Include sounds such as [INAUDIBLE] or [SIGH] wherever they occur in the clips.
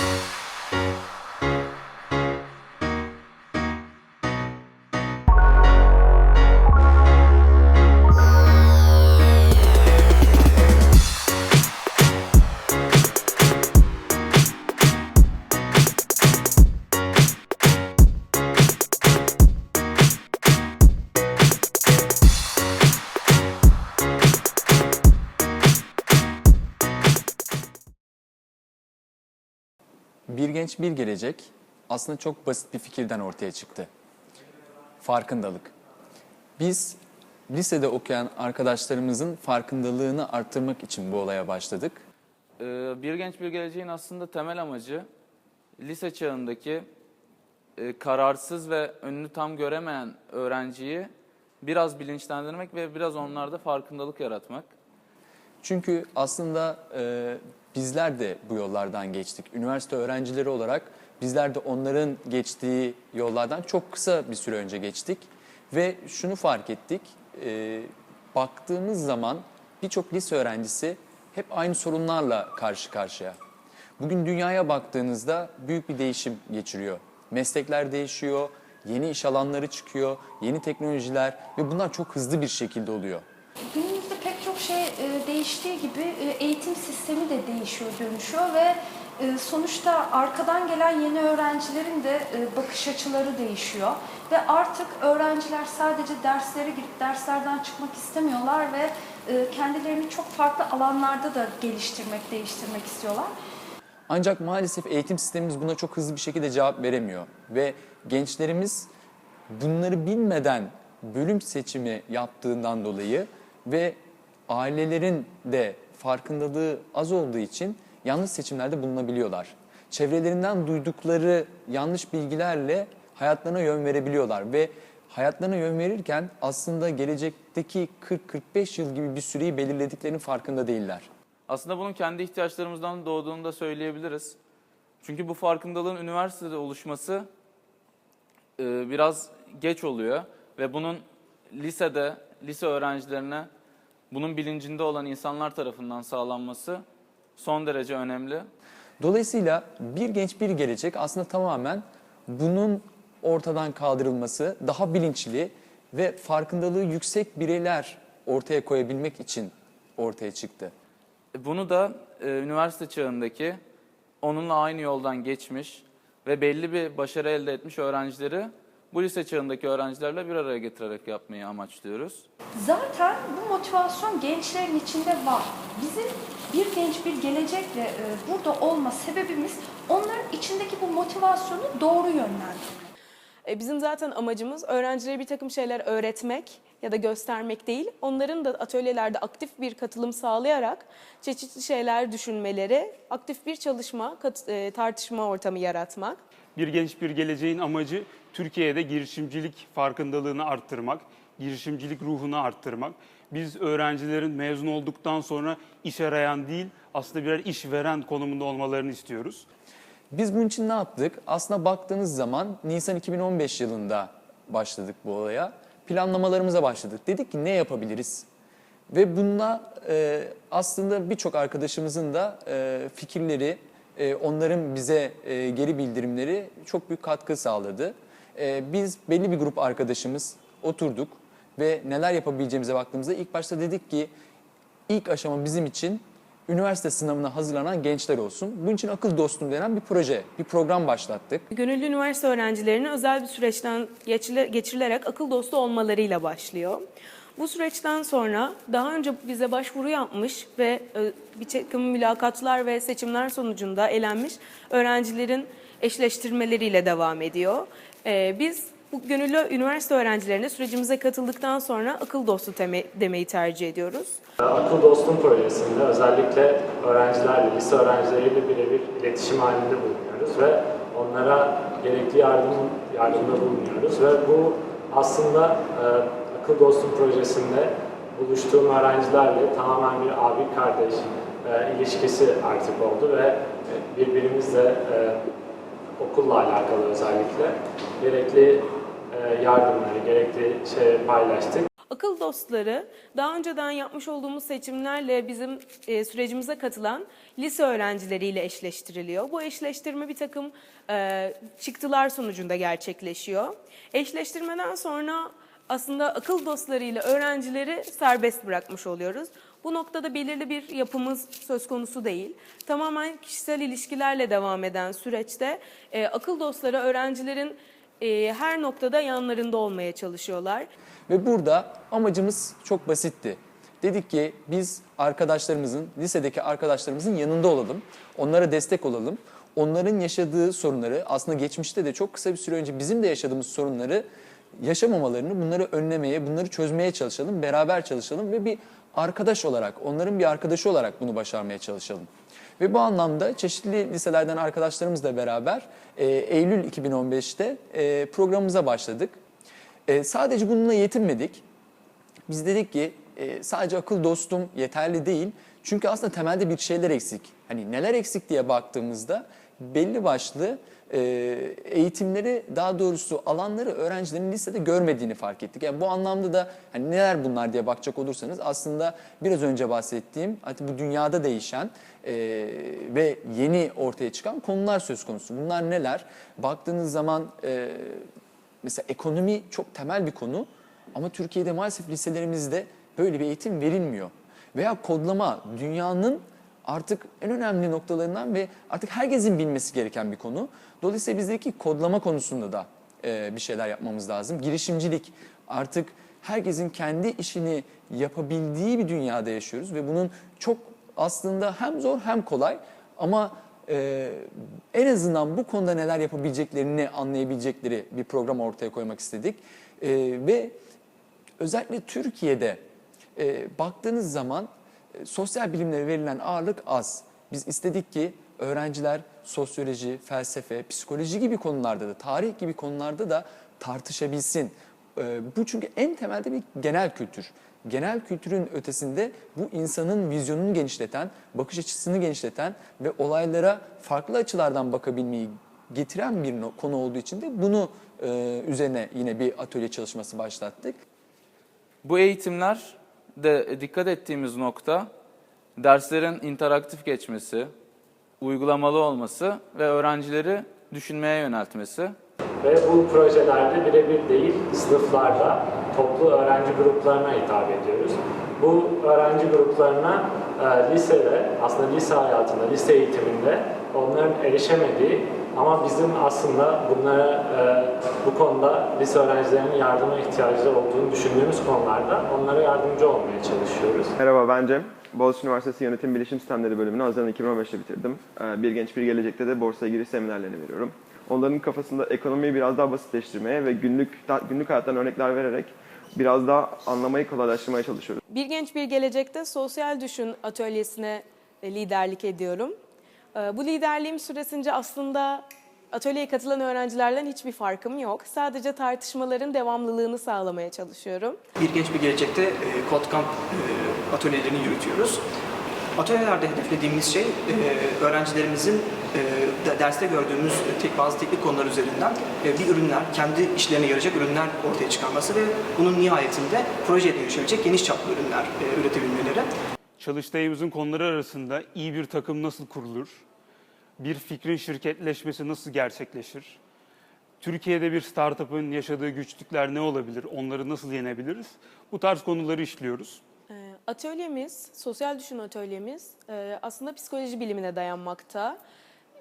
Bir genç bir gelecek aslında çok basit bir fikirden ortaya çıktı. Farkındalık. Biz lisede okuyan arkadaşlarımızın farkındalığını arttırmak için bu olaya başladık. Ee, Bir Genç Bir Geleceğin aslında temel amacı lise çağındaki e, kararsız ve önünü tam göremeyen öğrenciyi biraz bilinçlendirmek ve biraz onlarda farkındalık yaratmak. Çünkü aslında e, bizler de bu yollardan geçtik. Üniversite öğrencileri olarak bizler de onların geçtiği yollardan çok kısa bir süre önce geçtik. Ve şunu fark ettik, e, baktığımız zaman birçok lise öğrencisi hep aynı sorunlarla karşı karşıya. Bugün dünyaya baktığınızda büyük bir değişim geçiriyor. Meslekler değişiyor, yeni iş alanları çıkıyor, yeni teknolojiler ve bunlar çok hızlı bir şekilde oluyor. Günümüzde şey e, değiştiği gibi e, eğitim sistemi de değişiyor, dönüşüyor ve e, sonuçta arkadan gelen yeni öğrencilerin de e, bakış açıları değişiyor. Ve artık öğrenciler sadece derslere girip derslerden çıkmak istemiyorlar ve e, kendilerini çok farklı alanlarda da geliştirmek, değiştirmek istiyorlar. Ancak maalesef eğitim sistemimiz buna çok hızlı bir şekilde cevap veremiyor. Ve gençlerimiz bunları bilmeden bölüm seçimi yaptığından dolayı ve ailelerin de farkındalığı az olduğu için yanlış seçimlerde bulunabiliyorlar. Çevrelerinden duydukları yanlış bilgilerle hayatlarına yön verebiliyorlar ve hayatlarına yön verirken aslında gelecekteki 40-45 yıl gibi bir süreyi belirlediklerinin farkında değiller. Aslında bunun kendi ihtiyaçlarımızdan doğduğunu da söyleyebiliriz. Çünkü bu farkındalığın üniversitede oluşması e, biraz geç oluyor ve bunun lisede, lise öğrencilerine bunun bilincinde olan insanlar tarafından sağlanması son derece önemli. Dolayısıyla bir genç bir gelecek aslında tamamen bunun ortadan kaldırılması, daha bilinçli ve farkındalığı yüksek bireyler ortaya koyabilmek için ortaya çıktı. Bunu da e, üniversite çağındaki onunla aynı yoldan geçmiş ve belli bir başarı elde etmiş öğrencileri bu lise çağındaki öğrencilerle bir araya getirerek yapmayı amaçlıyoruz. Zaten bu motivasyon gençlerin içinde var. Bizim bir genç bir gelecekle e, burada olma sebebimiz onların içindeki bu motivasyonu doğru yönlendirmek. E, Bizim zaten amacımız öğrencilere bir takım şeyler öğretmek ya da göstermek değil, onların da atölyelerde aktif bir katılım sağlayarak çeşitli şeyler düşünmeleri, aktif bir çalışma, e, tartışma ortamı yaratmak. Bir genç bir geleceğin amacı Türkiye'de girişimcilik farkındalığını arttırmak, girişimcilik ruhunu arttırmak. Biz öğrencilerin mezun olduktan sonra iş arayan değil, aslında birer iş veren konumunda olmalarını istiyoruz. Biz bunun için ne yaptık? Aslında baktığınız zaman Nisan 2015 yılında başladık bu olaya. Planlamalarımıza başladık. Dedik ki ne yapabiliriz? Ve bununla e, aslında birçok arkadaşımızın da e, fikirleri, e, onların bize e, geri bildirimleri çok büyük katkı sağladı. E, biz belli bir grup arkadaşımız oturduk ve neler yapabileceğimize baktığımızda ilk başta dedik ki ilk aşama bizim için üniversite sınavına hazırlanan gençler olsun. Bunun için akıl dostum denen bir proje, bir program başlattık. Gönüllü üniversite öğrencilerinin özel bir süreçten geçirilerek akıl dostu olmalarıyla başlıyor. Bu süreçten sonra daha önce bize başvuru yapmış ve e, bir takım mülakatlar ve seçimler sonucunda elenmiş öğrencilerin eşleştirmeleriyle devam ediyor. E, Biz bu gönüllü üniversite öğrencilerine sürecimize katıldıktan sonra akıl dostu deme- demeyi tercih ediyoruz. Akıl Dostum projesinde özellikle öğrencilerle, lise öğrencileriyle birebir iletişim halinde bulunuyoruz ve onlara gerekli yardım yardımda bulunuyoruz ve bu aslında e, Akıl Dostum projesinde buluştuğum öğrencilerle tamamen bir abi kardeş e, ilişkisi artık oldu ve e, birbirimizle e, okulla alakalı özellikle gerekli e, yardımları, gerekli şey paylaştık. Akıl dostları daha önceden yapmış olduğumuz seçimlerle bizim e, sürecimize katılan lise öğrencileriyle eşleştiriliyor. Bu eşleştirme bir takım e, çıktılar sonucunda gerçekleşiyor. Eşleştirmeden sonra aslında akıl dostlarıyla öğrencileri serbest bırakmış oluyoruz. Bu noktada belirli bir yapımız söz konusu değil. Tamamen kişisel ilişkilerle devam eden süreçte e, akıl dostları öğrencilerin e, her noktada yanlarında olmaya çalışıyorlar. Ve burada amacımız çok basitti. Dedik ki biz arkadaşlarımızın, lisedeki arkadaşlarımızın yanında olalım. Onlara destek olalım. Onların yaşadığı sorunları aslında geçmişte de çok kısa bir süre önce bizim de yaşadığımız sorunları yaşamamalarını, bunları önlemeye, bunları çözmeye çalışalım. Beraber çalışalım ve bir arkadaş olarak, onların bir arkadaşı olarak bunu başarmaya çalışalım. Ve bu anlamda çeşitli liselerden arkadaşlarımızla beraber e, Eylül 2015'te e, programımıza başladık. E, sadece bununla yetinmedik. Biz dedik ki e, sadece akıl dostum yeterli değil. Çünkü aslında temelde bir şeyler eksik. Hani neler eksik diye baktığımızda belli başlı e, eğitimleri daha doğrusu alanları öğrencilerin lisede görmediğini fark ettik. Yani bu anlamda da hani neler bunlar diye bakacak olursanız aslında biraz önce bahsettiğim hatta bu dünyada değişen e, ve yeni ortaya çıkan konular söz konusu. Bunlar neler? Baktığınız zaman e, mesela ekonomi çok temel bir konu ama Türkiye'de maalesef liselerimizde böyle bir eğitim verilmiyor. Veya kodlama dünyanın artık en önemli noktalarından ve artık herkesin bilmesi gereken bir konu. Dolayısıyla bizdeki kodlama konusunda da e, bir şeyler yapmamız lazım. Girişimcilik artık herkesin kendi işini yapabildiği bir dünyada yaşıyoruz ve bunun çok aslında hem zor hem kolay ama e, en azından bu konuda neler yapabileceklerini anlayabilecekleri bir program ortaya koymak istedik. E, ve özellikle Türkiye'de e, baktığınız zaman sosyal bilimlere verilen ağırlık az. Biz istedik ki öğrenciler sosyoloji, felsefe, psikoloji gibi konularda da, tarih gibi konularda da tartışabilsin. E, bu çünkü en temelde bir genel kültür. Genel kültürün ötesinde bu insanın vizyonunu genişleten, bakış açısını genişleten ve olaylara farklı açılardan bakabilmeyi getiren bir konu olduğu için de bunu e, üzerine yine bir atölye çalışması başlattık. Bu eğitimler de dikkat ettiğimiz nokta derslerin interaktif geçmesi, uygulamalı olması ve öğrencileri düşünmeye yöneltmesi. Ve bu projelerde birebir değil, sınıflarda, toplu öğrenci gruplarına hitap ediyoruz. Bu öğrenci gruplarına e, lisede, aslında lise hayatında, lise eğitiminde onların erişemediği ama bizim aslında bunlara e, bu konuda lise öğrencilerinin yardıma ihtiyacı olduğunu düşündüğümüz konularda onlara yardımcı olmaya çalışıyoruz. Merhaba ben Cem. Boğaziçi Üniversitesi Yönetim Bilişim Sistemleri bölümünü Haziran 2015'te bitirdim. Ee, Bir genç bir gelecekte de borsaya giriş seminerlerini veriyorum. Onların kafasında ekonomiyi biraz daha basitleştirmeye ve günlük günlük hayattan örnekler vererek biraz daha anlamayı kolaylaştırmaya çalışıyoruz. Bir Genç Bir Gelecek'te Sosyal Düşün atölyesine e, liderlik ediyorum. E, Bu liderliğim süresince aslında atölyeye katılan öğrencilerden hiçbir farkım yok. Sadece tartışmaların devamlılığını sağlamaya çalışıyorum. Bir genç bir gelecekte e, Codecamp e, atölyelerini yürütüyoruz. Atölyelerde hedeflediğimiz şey e, öğrencilerimizin de- derste gördüğümüz tek bazı teknik konular üzerinden bir ürünler, kendi işlerine yarayacak ürünler ortaya çıkarması ve bunun nihayetinde projeye dönüşebilecek geniş çaplı ürünler üretebilmeleri. Çalıştayımızın konuları arasında iyi bir takım nasıl kurulur? Bir fikrin şirketleşmesi nasıl gerçekleşir? Türkiye'de bir startup'ın yaşadığı güçlükler ne olabilir? Onları nasıl yenebiliriz? Bu tarz konuları işliyoruz. E, Atölyemiz, sosyal düşün atölyemiz e, aslında psikoloji bilimine dayanmakta.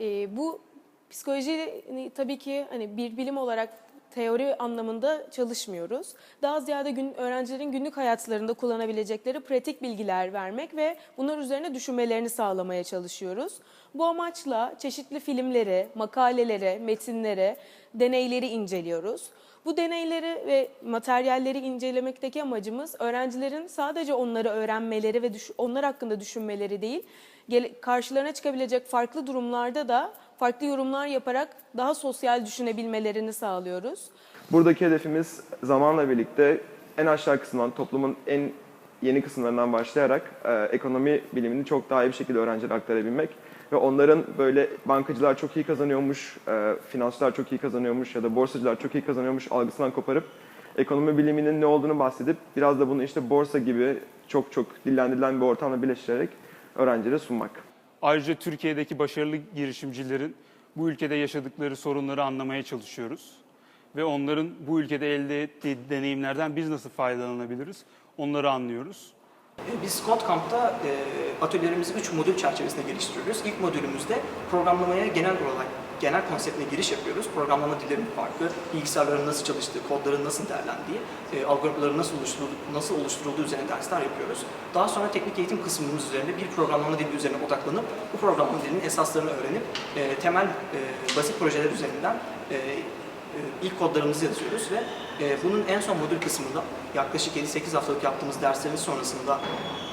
E, Bu psikoloji tabii ki hani bir bilim olarak teori anlamında çalışmıyoruz. Daha ziyade gün, öğrencilerin günlük hayatlarında kullanabilecekleri pratik bilgiler vermek ve bunlar üzerine düşünmelerini sağlamaya çalışıyoruz. Bu amaçla çeşitli filmleri, makaleleri, metinleri, deneyleri inceliyoruz. Bu deneyleri ve materyalleri incelemekteki amacımız öğrencilerin sadece onları öğrenmeleri ve onlar hakkında düşünmeleri değil, karşılarına çıkabilecek farklı durumlarda da farklı yorumlar yaparak daha sosyal düşünebilmelerini sağlıyoruz. Buradaki hedefimiz zamanla birlikte en aşağı kısımdan, toplumun en yeni kısımlarından başlayarak e, ekonomi bilimini çok daha iyi bir şekilde öğrencilere aktarabilmek ve onların böyle bankacılar çok iyi kazanıyormuş, e, finansçılar çok iyi kazanıyormuş ya da borsacılar çok iyi kazanıyormuş algısından koparıp ekonomi biliminin ne olduğunu bahsedip biraz da bunu işte borsa gibi çok çok dillendirilen bir ortamla birleştirerek öğrencilere sunmak. Ayrıca Türkiye'deki başarılı girişimcilerin bu ülkede yaşadıkları sorunları anlamaya çalışıyoruz. Ve onların bu ülkede elde ettiği deneyimlerden biz nasıl faydalanabiliriz onları anlıyoruz. Biz CodeCamp'ta e, atölyelerimizi 3 modül çerçevesinde geliştiriyoruz. İlk modülümüzde programlamaya genel olarak genel konseptine giriş yapıyoruz. Programlama dillerinin farkı, bilgisayarların nasıl çalıştığı, kodların nasıl değerlendiği, e, algoritmaların nasıl oluşturulduğu, nasıl oluşturulduğu üzerine dersler yapıyoruz. Daha sonra teknik eğitim kısmımız üzerine bir programlama dili üzerine odaklanıp bu programlama dilinin esaslarını öğrenip e, temel e, basit projeler üzerinden e, e, ilk kodlarımızı yazıyoruz ve e, bunun en son modül kısmında yaklaşık 7-8 haftalık yaptığımız derslerin sonrasında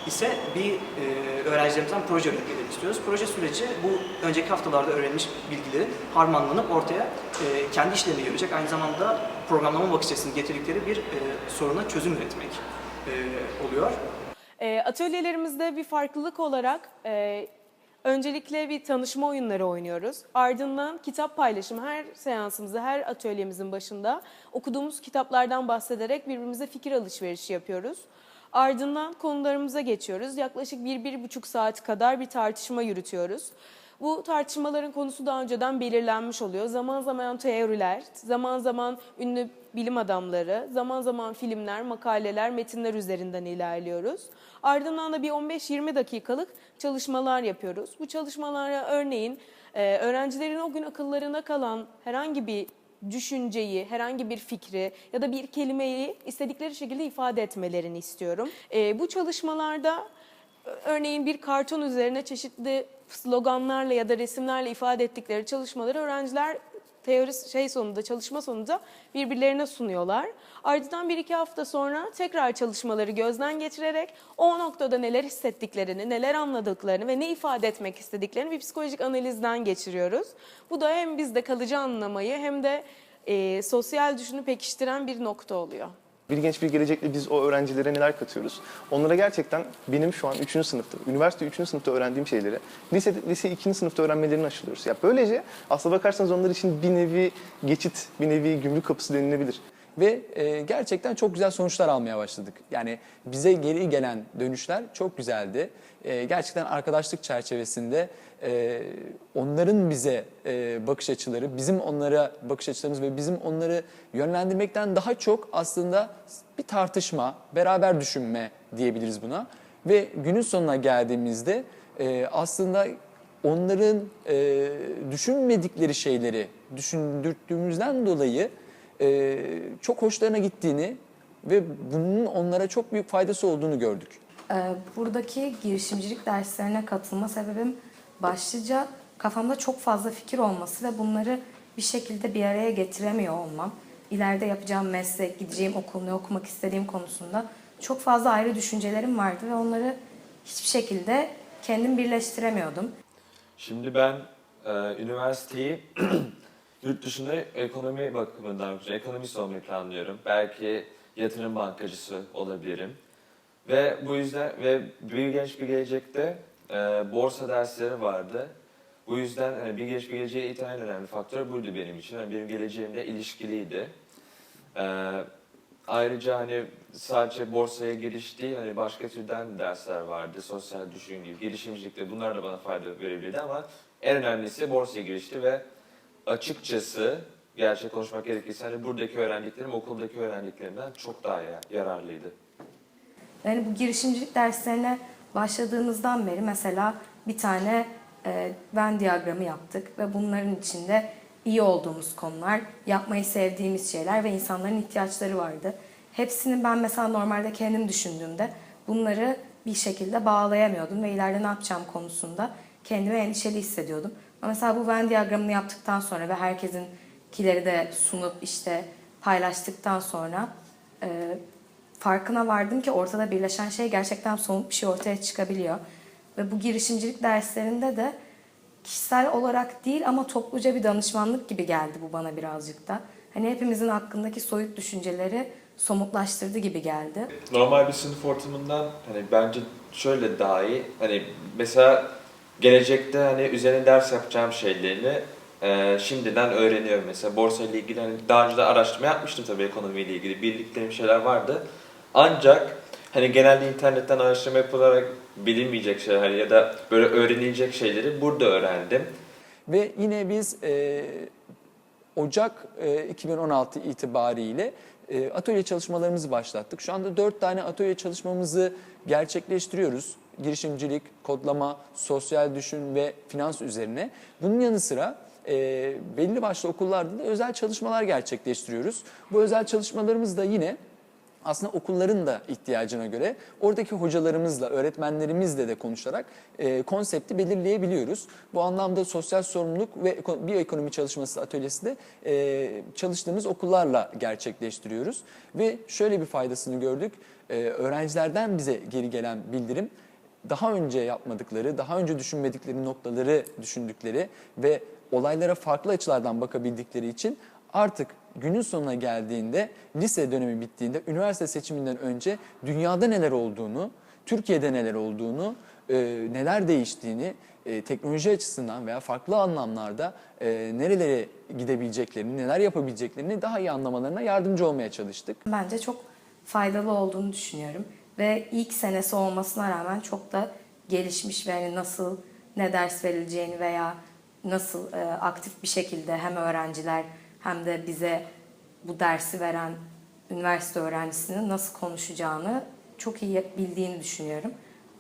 ise bir e, öğrencilerimizden proje üretmelerini istiyoruz. Proje süreci bu önceki haftalarda öğrenilmiş bilgilerin harmanlanıp ortaya e, kendi işlerine yarayacak aynı zamanda programlama bakış açısını getirdikleri bir e, soruna çözüm üretmek e, oluyor. E, atölyelerimizde bir farklılık olarak e, öncelikle bir tanışma oyunları oynuyoruz. Ardından kitap paylaşımı her seansımızda, her atölyemizin başında okuduğumuz kitaplardan bahsederek birbirimize fikir alışverişi yapıyoruz. Ardından konularımıza geçiyoruz. Yaklaşık bir, bir buçuk saat kadar bir tartışma yürütüyoruz. Bu tartışmaların konusu daha önceden belirlenmiş oluyor. Zaman zaman teoriler, zaman zaman ünlü bilim adamları, zaman zaman filmler, makaleler, metinler üzerinden ilerliyoruz. Ardından da bir 15-20 dakikalık çalışmalar yapıyoruz. Bu çalışmalara örneğin e, öğrencilerin o gün akıllarına kalan herhangi bir düşünceyi, herhangi bir fikri ya da bir kelimeyi istedikleri şekilde ifade etmelerini istiyorum. E, bu çalışmalarda Örneğin bir karton üzerine çeşitli sloganlarla ya da resimlerle ifade ettikleri çalışmaları öğrenciler teori şey sonunda çalışma sonunda birbirlerine sunuyorlar. Ardından bir iki hafta sonra tekrar çalışmaları gözden geçirerek o noktada neler hissettiklerini, neler anladıklarını ve ne ifade etmek istediklerini bir psikolojik analizden geçiriyoruz. Bu da hem bizde kalıcı anlamayı hem de e, sosyal düşünü pekiştiren bir nokta oluyor. Bir genç bir gelecekle biz o öğrencilere neler katıyoruz? Onlara gerçekten benim şu an 3. sınıfta, üniversite 3. sınıfta öğrendiğim şeyleri lise, lise 2. sınıfta öğrenmelerini aşılıyoruz. Ya böylece aslına bakarsanız onlar için bir nevi geçit, bir nevi gümrük kapısı denilebilir. Ve e, gerçekten çok güzel sonuçlar almaya başladık. Yani bize geri gelen dönüşler çok güzeldi. E, gerçekten arkadaşlık çerçevesinde e, onların bize e, bakış açıları, bizim onlara bakış açılarımız ve bizim onları yönlendirmekten daha çok aslında bir tartışma, beraber düşünme diyebiliriz buna. Ve günün sonuna geldiğimizde e, aslında onların e, düşünmedikleri şeyleri düşündürdüğümüzden dolayı e, çok hoşlarına gittiğini ve bunun onlara çok büyük faydası olduğunu gördük. Ee, Buradaki girişimcilik derslerine katılma sebebim başlıca kafamda çok fazla fikir olması ve bunları bir şekilde bir araya getiremiyor olmam. İleride yapacağım meslek, gideceğim okul, ne okumak istediğim konusunda çok fazla ayrı düşüncelerim vardı ve onları hiçbir şekilde kendim birleştiremiyordum. Şimdi ben e, üniversiteyi [CLEARS THROAT] yurt dışında ekonomi bakımından, ekonomist olmayı planlıyorum. Belki yatırım bankacısı olabilirim. Ve bu yüzden ve bir genç bir gelecekte e, borsa dersleri vardı. Bu yüzden hani bir genç bir geleceğe iten en önemli faktör buydu benim için. Yani benim geleceğimle ilişkiliydi. E, ayrıca hani sadece borsaya giriş değil, hani başka türden dersler vardı. Sosyal gibi, girişimcilikte bunlar da bana fayda verebilirdi ama en önemlisi borsaya girişti ve açıkçası gerçek konuşmak gerekirse hani buradaki öğrendiklerim okuldaki öğrendiklerimden çok daha ya- yararlıydı. Yani bu girişimcilik derslerine başladığımızdan beri mesela bir tane e, Venn diyagramı yaptık ve bunların içinde iyi olduğumuz konular, yapmayı sevdiğimiz şeyler ve insanların ihtiyaçları vardı. Hepsini ben mesela normalde kendim düşündüğümde bunları bir şekilde bağlayamıyordum ve ileride ne yapacağım konusunda kendimi endişeli hissediyordum. Mesela bu Venn diyagramını yaptıktan sonra ve herkesinkileri de sunup işte paylaştıktan sonra e, farkına vardım ki ortada birleşen şey gerçekten somut bir şey ortaya çıkabiliyor. Ve bu girişimcilik derslerinde de kişisel olarak değil ama topluca bir danışmanlık gibi geldi bu bana birazcık da. Hani hepimizin hakkındaki soyut düşünceleri somutlaştırdı gibi geldi. normal bir sınıf ortamından hani bence şöyle daha iyi. Hani mesela gelecekte hani üzerine ders yapacağım şeylerini e, şimdiden öğreniyorum mesela borsa ile ilgili hani daha önce de araştırma yapmıştım tabii ekonomiyle ilgili bildiklerim şeyler vardı. Ancak hani genelde internetten araştırma yapılarak bilinmeyecek şeyler ya da böyle öğrenilecek şeyleri burada öğrendim. Ve yine biz e, Ocak e, 2016 itibariyle e, atölye çalışmalarımızı başlattık. Şu anda dört tane atölye çalışmamızı gerçekleştiriyoruz. Girişimcilik, kodlama, sosyal düşün ve finans üzerine. Bunun yanı sıra e, belli başlı okullarda da özel çalışmalar gerçekleştiriyoruz. Bu özel çalışmalarımız da yine aslında okulların da ihtiyacına göre oradaki hocalarımızla, öğretmenlerimizle de konuşarak e, konsepti belirleyebiliyoruz. Bu anlamda sosyal sorumluluk ve eko- biyoekonomi çalışması atölyesi de e, çalıştığımız okullarla gerçekleştiriyoruz. Ve şöyle bir faydasını gördük. E, öğrencilerden bize geri gelen bildirim daha önce yapmadıkları, daha önce düşünmedikleri noktaları düşündükleri ve olaylara farklı açılardan bakabildikleri için artık günün sonuna geldiğinde, lise dönemi bittiğinde, üniversite seçiminden önce dünyada neler olduğunu, Türkiye'de neler olduğunu, e, neler değiştiğini, e, teknoloji açısından veya farklı anlamlarda e, nerelere gidebileceklerini, neler yapabileceklerini daha iyi anlamalarına yardımcı olmaya çalıştık. Bence çok faydalı olduğunu düşünüyorum. Ve ilk senesi olmasına rağmen çok da gelişmiş ve hani nasıl, ne ders verileceğini veya nasıl e, aktif bir şekilde hem öğrenciler hem de bize bu dersi veren üniversite öğrencisinin nasıl konuşacağını çok iyi bildiğini düşünüyorum.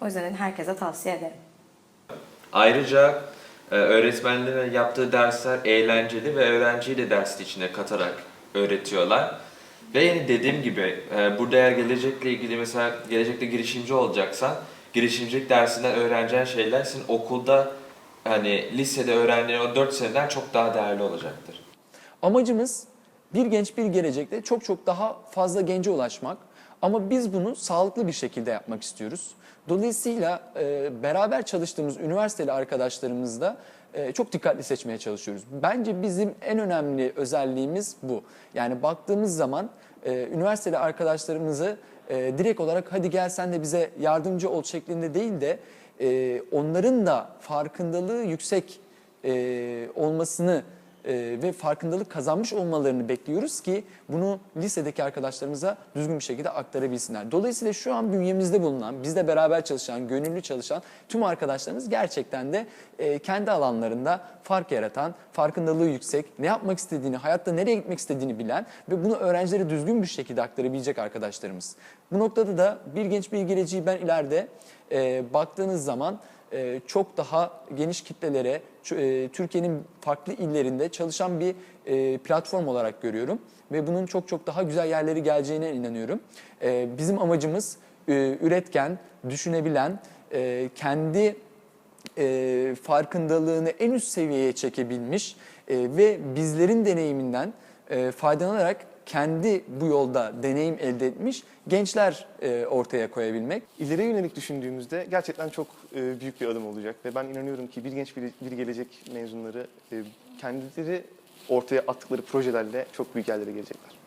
O yüzden herkese tavsiye ederim. Ayrıca e, öğretmenlerin yaptığı dersler eğlenceli ve öğrenciyi de dersin içine katarak öğretiyorlar. Ve yine dediğim gibi e, burada eğer gelecekle ilgili mesela gelecekte girişimci olacaksan girişimcilik dersinden öğreneceğin şeyler senin okulda hani lisede öğrendiğin o 4 seneden çok daha değerli olacaktır. Amacımız bir genç bir gelecekte çok çok daha fazla gence ulaşmak. Ama biz bunu sağlıklı bir şekilde yapmak istiyoruz. Dolayısıyla e, beraber çalıştığımız üniversiteli arkadaşlarımızla e, çok dikkatli seçmeye çalışıyoruz. Bence bizim en önemli özelliğimiz bu. Yani baktığımız zaman e, üniversiteli arkadaşlarımızı e, direkt olarak hadi gel sen de bize yardımcı ol şeklinde değil de e, onların da farkındalığı yüksek e, olmasını e, ve farkındalık kazanmış olmalarını bekliyoruz ki bunu lisedeki arkadaşlarımıza düzgün bir şekilde aktarabilsinler. Dolayısıyla şu an bünyemizde bulunan, bizle beraber çalışan, gönüllü çalışan tüm arkadaşlarımız gerçekten de e, kendi alanlarında fark yaratan, farkındalığı yüksek, ne yapmak istediğini, hayatta nereye gitmek istediğini bilen ve bunu öğrencilere düzgün bir şekilde aktarabilecek arkadaşlarımız. Bu noktada da bir genç bir geleceği ben ileride e, baktığınız zaman e, çok daha geniş kitlelere, e, Türkiye'nin farklı illerinde çalışan bir e, platform olarak görüyorum. Ve bunun çok çok daha güzel yerleri geleceğine inanıyorum. Bizim amacımız üretken, düşünebilen, kendi farkındalığını en üst seviyeye çekebilmiş ve bizlerin deneyiminden faydalanarak kendi bu yolda deneyim elde etmiş gençler ortaya koyabilmek. İleriye yönelik düşündüğümüzde gerçekten çok e, büyük bir adım olacak ve ben inanıyorum ki bir genç bir, gelecek mezunları e, kendileri ortaya attıkları projelerle çok büyük yerlere gelecekler.